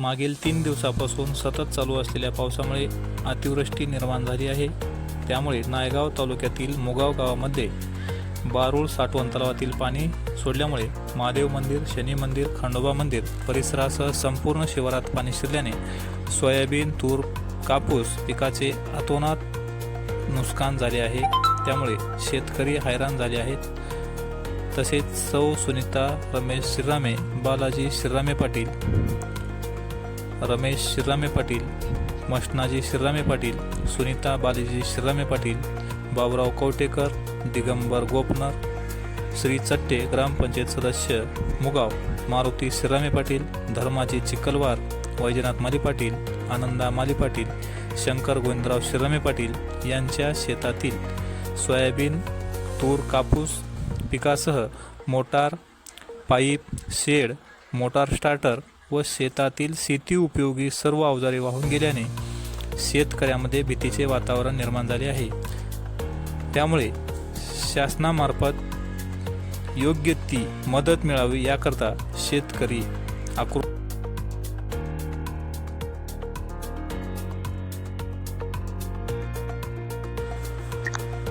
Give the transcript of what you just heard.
मागील तीन दिवसापासून सतत चालू असलेल्या पावसामुळे अतिवृष्टी निर्माण झाली आहे. त्यामुळे नायगाव तालुक्यातील मुगाव गावामध्ये बारूळ साठवण तलावातील पाणी सोडल्यामुळे महादेव मंदिर शनी मंदिर खंडोबा मंदिर परिसरासह संपूर्ण शिवारात पाणी शिरल्याने सोयाबीन तूर कापूस पिकाचे अतोनात नुकसान झाले आहे. त्यामुळे शेतकरी हैराण झाले आहेत. तसेच सौ सुनीता रमेश श्रीरामे बालाजी श्रीरामे पाटील रमेश शिरामे पाटील मष्णाजी शिरामे पाटील सुनीता बालाजी शिरामे पाटील बाबुराव कवटेकर दिगंबर गोपनर श्री चट्टे ग्रामपंचायत सदस्य मुगाव मारुती शिरामे पाटील धर्माजी चिकलवार वैजनाथ माली पाटील आनंदा माली पाटील शंकर गोविंदराव शिरामे पाटील यांच्या शेतातील सोयाबीन तूर कापूस पिकासह motor pipe shed motor starter व शेतातील शेती उपयोगी सर्व अवजारे वाहून गेल्याने शेतकऱ्यामध्ये भीतीचे वातावरण निर्माण झाले आहे. त्यामुळे शासनामार्फत योग्य ती मदत मिळावी याकरता शेतकरी आक्रोश